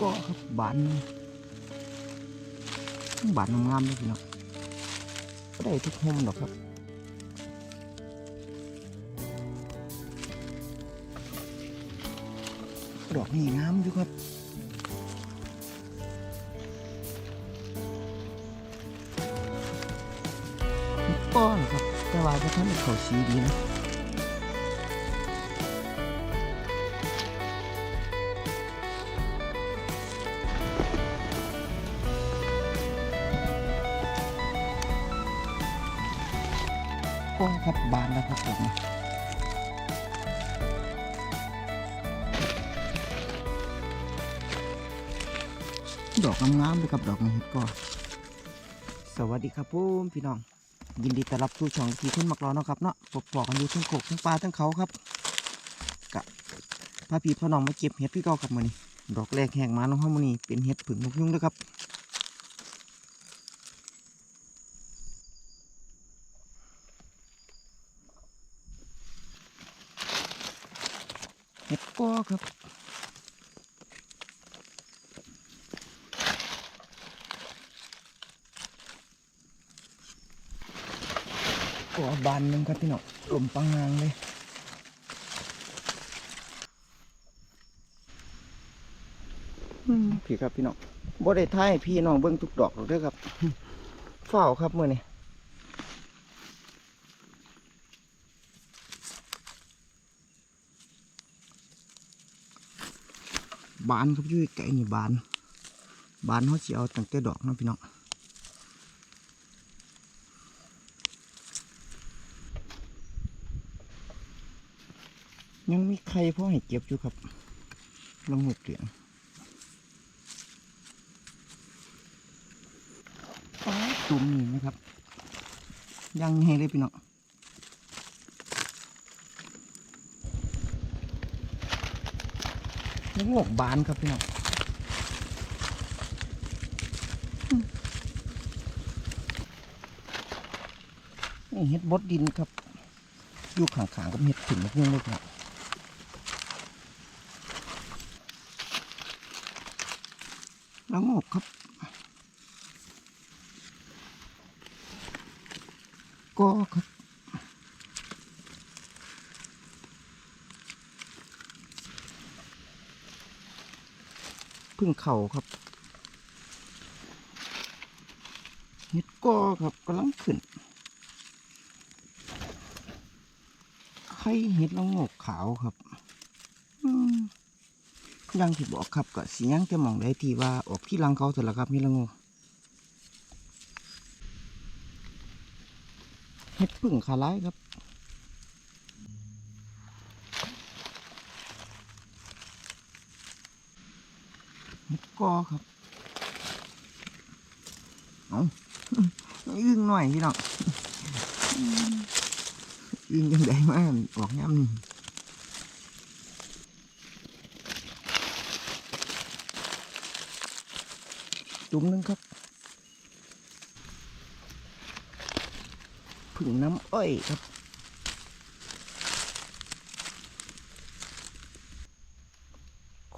ก็ครับบานบานงามเลยพี่น้องก็ได้ทุกห่มหรอกครับดอกนี่งามอยู่ครับก้อนครับ แต่ว่าจะท่านเขาสีดีนะ ก้อนครับบานแล้วครับผมดอกงามๆเลยครับดอกนี้เห็ดก็สวัสดีครับผมพี่น้อง ยินดีต้อนรับสู่ช่องที่คุณมักรอนะครับเนาะปกปอกกันอยู่ทั้งโขกทั้งปลาทั้งเขาครับกะพาพี่พ่อน้องมาเก็บเห็ดพี่เก่าครับมื้อนี้ดอกแรกแห้งมาน้องห้องมื้อนี้เป็นเห็ดผึ่งนกยุงเด้วยครับ เห็ดก็ครับก็บานหนึงครับพี่น้องกลมปังงางเลยอืมพี่ครับพี่น้องบ่ได้ท้ายพี่น้องเบิ่งทุกดอกหรอกเด้อครับเฝ้าวครับมื้อนี้ บานครับอยู่ไกลๆนี่บาน บานเขาสิเอาตั้งแต่ดอกนะพี่น้องยังมีใครพ่อให้เก็บอยู่ครับลองหกเหรียญตุ่มนี่นะครับ ยังไงเลยพี่น้อง ยังหกบานครับพี่น้องนี่เห็ดบดดินครับอยู่ขางๆกับเห็ดถึงนกยุงเลยครับแล้วงอกครับ ก็ครับ พึ่งเข่าครับเห็ดก็ครับกำลังขึ้นไข่เห็ดละโงกขาวครับยังที่บอกครับก็สิยังจะมองได้ที่ว่าออกที่หลังเขาเถอะละครับนี่ละโงเฮ็ดพึ่งขาร้ายครับ เฮ็ด กอครับเอาอึ้งหน่อยพี่น้องอึ้งยังได้มากออกย่ำนี่จุ่มหนึงครับผึ่งน้ำอ้อยครับ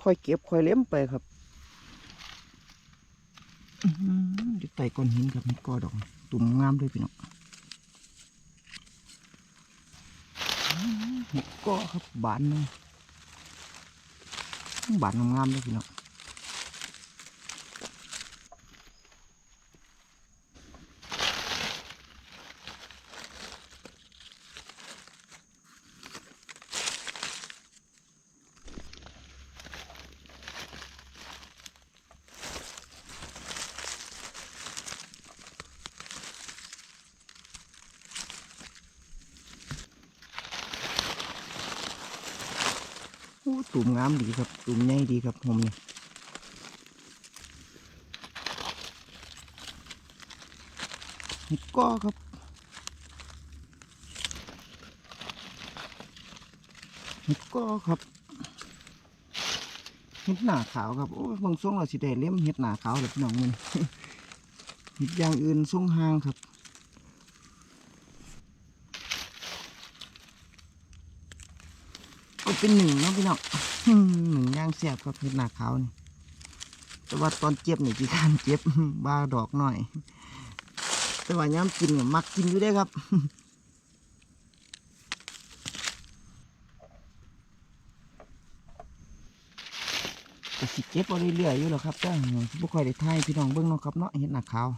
ค่อยเก็บค่อยเลี้ยมไปครับ อยู่ใต้ก้อนหินครับมีกอดอก ตุ่มงามด้วยพี่น้องอื้อหือเห็ดกอครับบานหนึงบานงามๆเลยพี่น้อง ตุ่มงามดีครับตุ่มใหญ่ดีครับผมเนี่เห็ดก้อครับเห็ดก้อครับเห็ดหนาขาวครับโอ้บางช่วงเราสิได้เลี้ยมเห็ดหนาขาวเลยพี่น้องมันเห็ดอย่างอื่นส่งห่างครับ เป็นหนึ่งเนาะพี่น้องหนึ่งย่างแสบครับเห็ดหนาขาวนี่แต่ว่าตอนเจ็บนี่กี่การเจ็บบาดอกหน่อย แต่ว่าย้ำกินมักกินอยู่ได้ครับก็สิเก็บเรื่อยๆอยู่หรอครับแต่บ่ค่อยได้ถ่ายพี่น้องเบิ่งเนาะครับเนาะเห็ดหนาขาว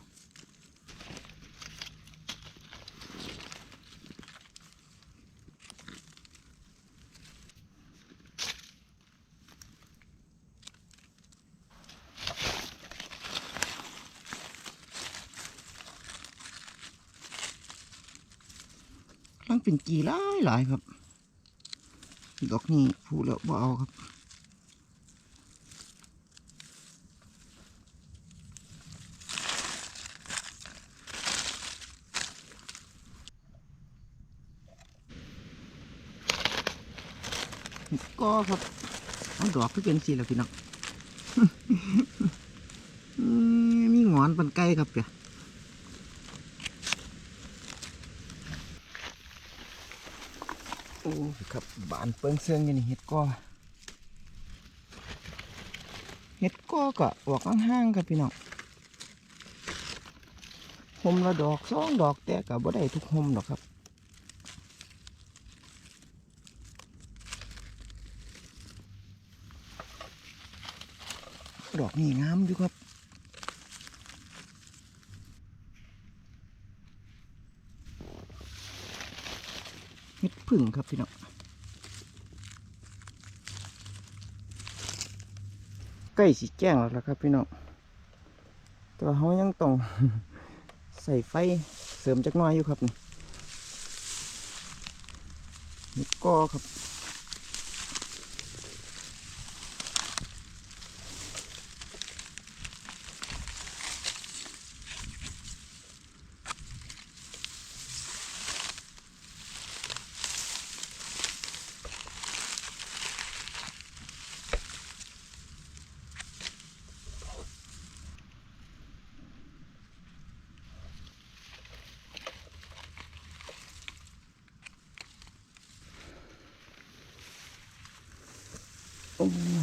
เป็นจีหลายหลายครับ ดอกนี้พูแล้วบ่เอาครับก็ครับเอาดอกที่เป็นสีแล้วพี่น้องมมีหงอนปันไก่ครับเปียโอ้ ครับบานเปิงเซิงอยู่นี่เห็ดก็เห็ดก็ก็ออกห้างๆครับพี่น้องหมละดอกสองดอกแต่กับบ่ได้ทุกหมดอกครับดอกนี่งามอยู่ครับเห็ดผึ่งครับพี่น้องใก ล้สีแจ้งแล้วล่ะครับพี่น้องแต่ว่าเขายังต้อง ใส่ไฟเสริมจักหน้อยอยู่ครับนี่นี่ก็ครับ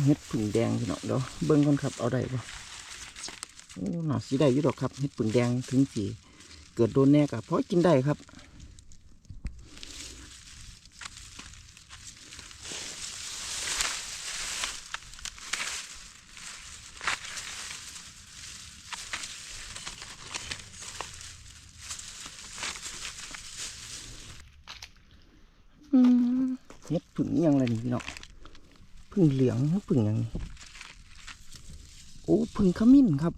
เห็ดผึ่งแดงพี่น้องเดี๋ยวเบิ้งก่อนครับเอาได้ปะโอ้หน่าสีได้อยู่ดอกครับเห็ดผึ่งแดงถึงสีเกิดโดนแน่กับเพราะกินได้ครับเห็ดผึ่งยังไรนี่พี่น้อง พึ่งเหลืองพึ่งอยังโอ้พึ่งขมิ้นครับ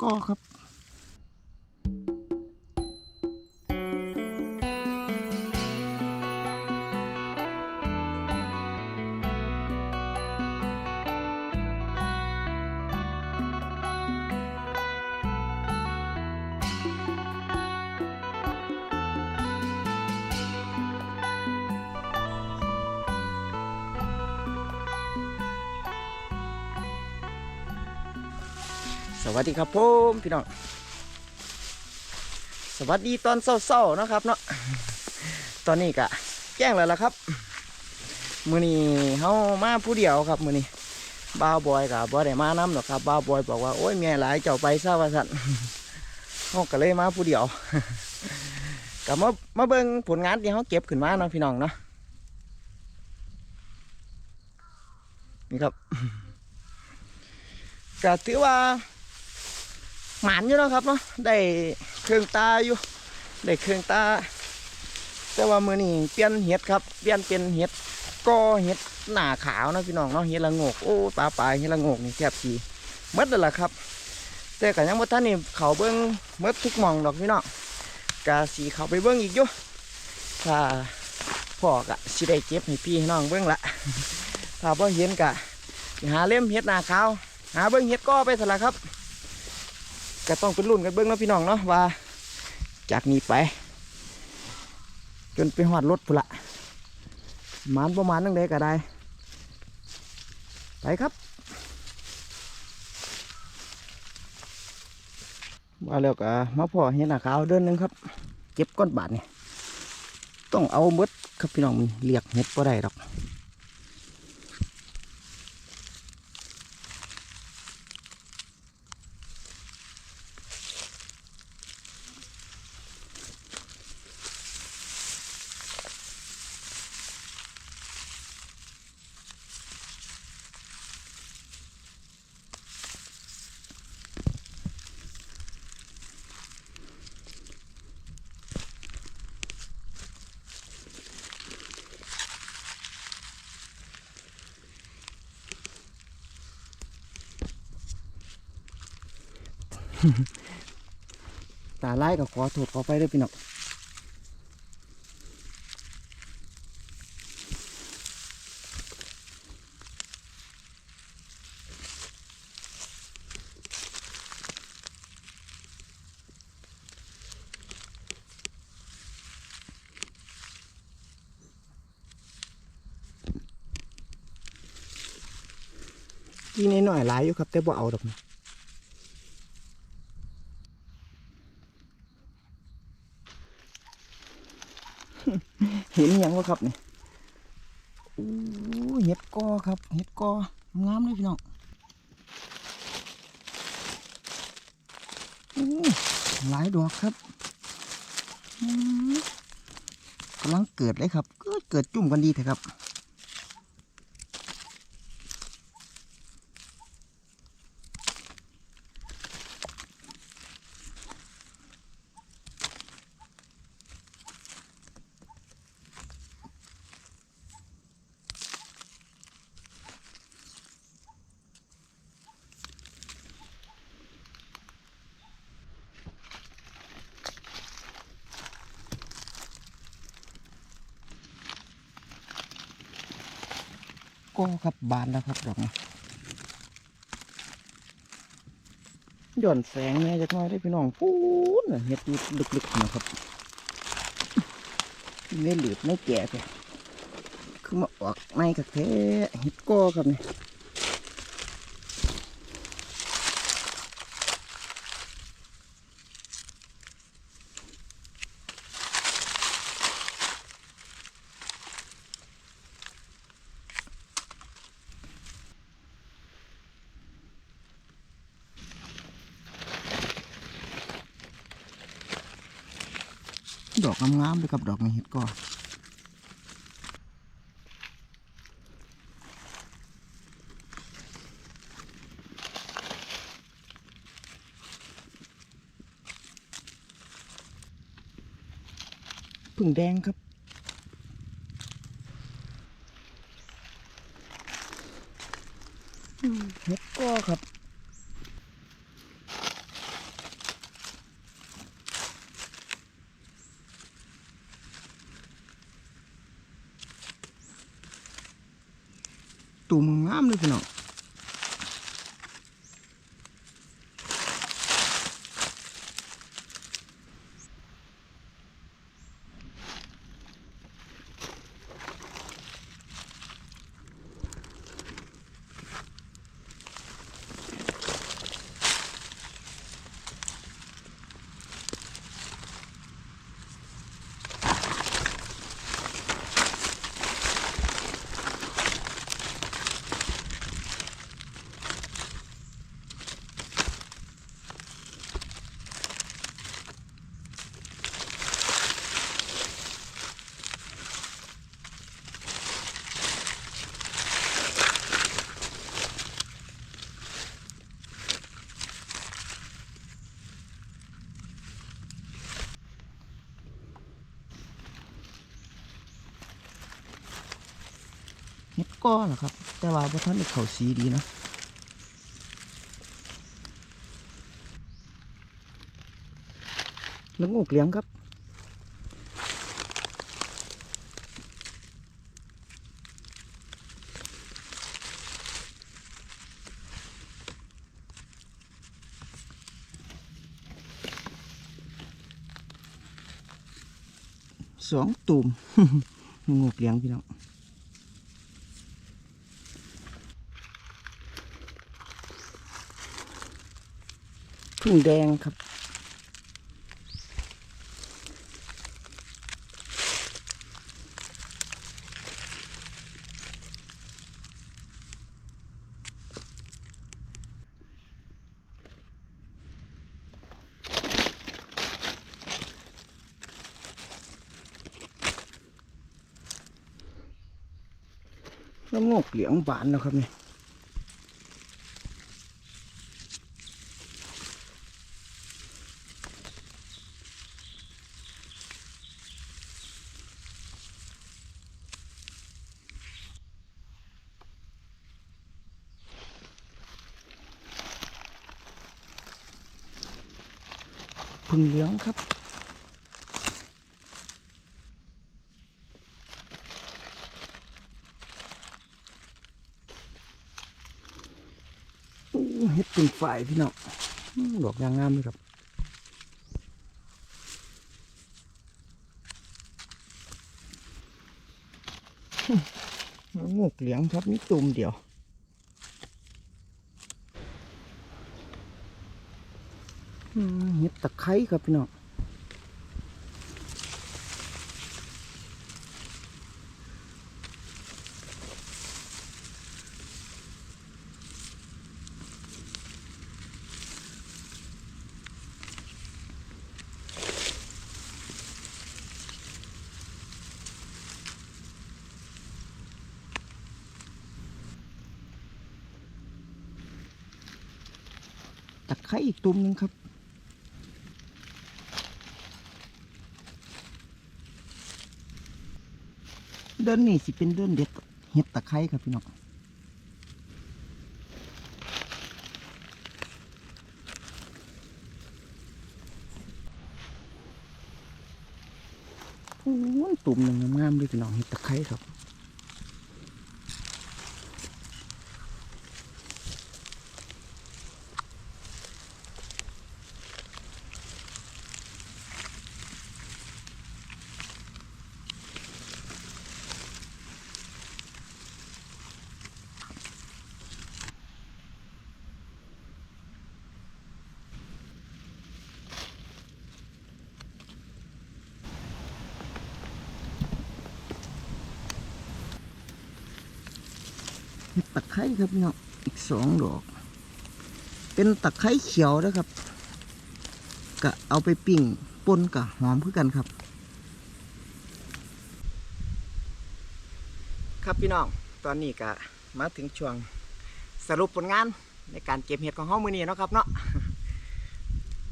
ก้อครับ วัสดีครับผมพี่น้อง สวัสดีตอนเศร้าๆนะครับเนาะ ตอนนี้กะแจ้งแล้วล่ะครับ มือนี้เฮามาผู้เดียวครับมือนี้บ้าบอยกับบ่ได้มาน้ำหรอกครับบ้าบอยบอกว่าโอ้ยเมียหลายเจ้าไปซะว่าสันเฮาก็เลยมาผู้เดียวกับมามาเบิ่งผลงานที่เฮาเก็บขึ้นมาเนาะพี่น้องเนาะนี่ครับก็ถือว่า หมานอยู่เนาะครับเนาะได้เครื่องตาอยู่ได้เครื่องตา แต่ว่ามือนี้เปลี่ยนเห็ดครับเปลี่ยนเป็นเห็ดกอเห็ดหน้าขาวนะพี่น้องเนาะเห็ดละงกโอ้ปลาปลายเห็ดละงกนี่แทบสีหมดแล้วล่ะครับ แต่ก็ยังบ่ทันนี่เขาเบิ้งหมดทุกมองดอกพี่น้องกะสีเขาไปเบิ้งอีกอยู่ถ้าพ่อกะสิได้เก็บให้พี่ให้น้องเบิ้งละถ้าบ่เห็นกะหาเล่มเห็ดหน้าขาว หาเบิ้งเฮ็ดก็ไปสละครับ ก็ต้องเป็นรุ่นกันเบิ้งเนาะพี่น้องเนาะว่า จากนี้ไป จนไปหอดรถพุละหมานประมาณนั่งใดก็ได้ ไปครับว่าแล้วก็มาพอเห็นหน้าขาวเดินหนึงครับ เก็บก้อนบาทนี่ต้องเอาหมดครับพี่น้องมันเรียกเห็ดก็ได้หรอก ตาไล่ก็ขอโทษขอไปด้วยพี่น้องกินน้อยๆหลายอยู่ครับ แต่บ่เอาดอกนะ เห็นยังวะครับนี่โอ้เห็ดกอครับเห็ดกองามเลยพี่น้องโอ้หลายดอกครับกำลังเกิดเลยครับ ก็เกิดจุ่มกันดีเถอะครับ ก็ครับบานแล้วครับดอกนี้หย่อนแสงเนี่ยจะน้อยได้พี่น้องพูนเห็ดดูลึกๆนะครับไม่หลืดไม่แก่เลยคือมาออกไม่กระเทะเห็ดกอครับเนี่ย งามๆเลยครับดอกนี้เห็ดก้อพึ่งแดงครับอืมเห็ดก้อครับ ตูมงามเลยพี่น้อง เห็ดก้อนนะครับ แต่ว่าบ่ท่านได้เขาสีดีนะแล้วงูเลี้ยงครับสองตุ่มงูเลี้ยงพี่น้อง พึ่งแดงครับแล้วงอกเหลียงบานแล้วครับเนี่ย พึ่งเหลืองครับ เฮ็ดเป็นฝ่ายพี่น้องดอกยางงามเลยครับงูกเหลียงครับนี่ตุ่มเดียวอื้อ เฮ็ดตะไคร้ครับพี่น้องตะไคร้อีกตุ่มนึงครับ ดินนี่สิเป็นเดินเด็ดเห็ดตะไคร้ครับพี่น้องโอ้ตุ่มหนึ่งงามๆเลยพี่น้องเห็ดตะไคร้ครับ ห็ดตะไคร้ครับพี่น้องอีกสองดอก เป็นตะไคร้เขียวนะครับกะเอาไปปิ้งปนกับหอมคือกันครับ ครับพี่น้องตอนนี้ก็มาถึงช่วงสรุปผลงานในการเก็บเห็ดของห้องมือนี้นะครับเนาะ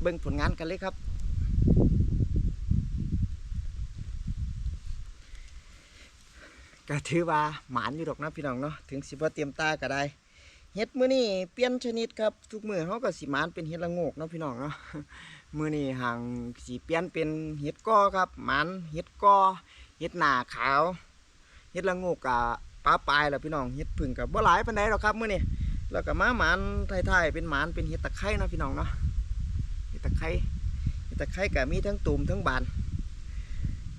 เบิ่งผลงานกันเลยครับ ก็ถือว่าหมานอยู่ดอกนะพี่น้องเนาะถึงสิบ่เตรียมตาก็ได้เฮ็ดมื้อนี้เปลี่ยนชนิดครับทุกมื้อเฮาก็สิหมานเป็นเฮ็ดละโงกเนาะพี่น้องเนาะมื้อนี้ห่างสิเปลี่ยนเป็นเฮ็ดกอครับหมานเฮ็ดกอเฮ็ดหน้าขาวเฮ็ดละโงกกะปลาปลายแล้วพี่น้องเฮ็ดพึ่งก็บ่หลายปานใดหรอกครับมื้อนี้แล้วก็มาหมานท้ายๆเป็นหมานเป็นเฮ็ดตะไคร้นะพี่น้องเนาะเฮ็ดตะไคร้เฮ็ดตะไคร้ก็มีทั้งตุ่มทั้งบาน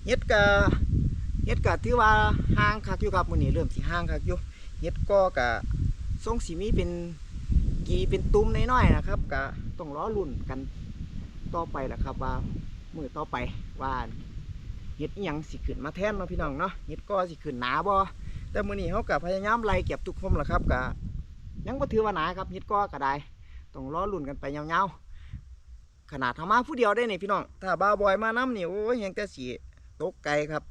เฮ็ดก็ เฮ็ดก็ถือว่าห่างคักอยู่ครับมื้อนี้เริ่มสิห่างคักอยู่เฮ็ดก็ก็ทรงสิมีเป็นกีเป็นตุ้มน้อยๆนะครับก็ต้องรอรุ่นกันต่อไปแหละครับว่ามื้อต่อไปว่าเฮ็ดอิหยังสิขึ้นมาแทนเนาะพี่น้องเนาะเฮ็ดก็สิขึ้นหนาบ่แต่มื้อนี้เฮาก็พยายามไล่เก็บทุกคมแหละครับก็ยังบ่ถือว่าหนาครับเฮ็ดก็ก็ได้ต้องรอรุ่นกันไปยาวๆขนาดทำมาผู้เดียวได้นี่พี่น้องถ้าบ้าวบอยมานํนี่โอ้ยยังแต่สิตกไกลครับ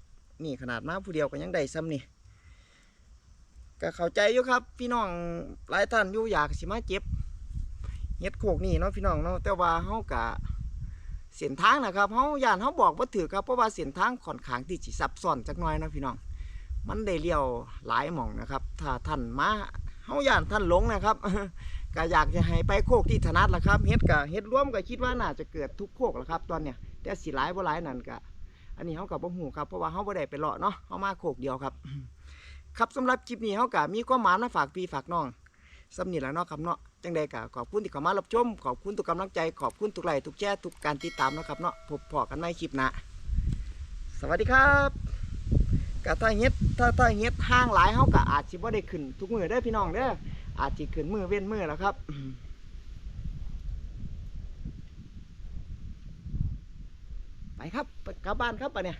นี่ขนาดมาผู้เดียวก็ยังได้ซ้ำนี่ก็เข้าใจอยู่ครับ พี่น้องหลายท่านอยู่อยากสิมาเจ็บเฮ็ดโคกนี่เนาะพี่น้องเนาะแต่ว่าเฮากะเส้นทางนะครับเฮาย่านเฮาบอกบ่าถือครับเพราะว่าเส้นทางค่อนข้างที่สิซับซ้อนจักหน่อยเนาะพี่น้อง มันได้เลี้ยวหลายหม่องนะครับ ถ้าท่านมาเฮาย่านท่านหลงนะครับก็อยากจะให้ไปโคกที่ถนัดละครับเฮ็ดก็เฮ็ดร่วมก็คิดว่าน่าจะเกิดทุกโคกละครับ ตอนเนี้ยแต่สิหลายบ่หลายนั่นก็ อันนี้เขากับบ่หูครับเพราะว่าเขาบ่ได้ไปเลาะเนาะเขามาโขกเดียวครับ ครับสำหรับคลิปนี้เขากับมีความหมายมาฝากพี่ฝากน้องสำเนีแล้วเนาะครับเนาะจังใดกะขอบคุณที่เข้ามารับชมขอบคุณทุกกำลังใจขอบคุณทุกไลค์ทุกแชร์ทุกการติดตามนะครับเนาะพบพอกันในคลิปหน้าสวัสดีครับกะถ้าเฮ็ดถ้าถ้าเฮ็ดห้างหลายเขากับอาจสิบ่ได้ขึ้นทุกมือได้พี่น้องเด้ออาจสิขึ้นมือเว้นมือแล้วครับ ไปครับกลับบ้านครับปะเนี่ย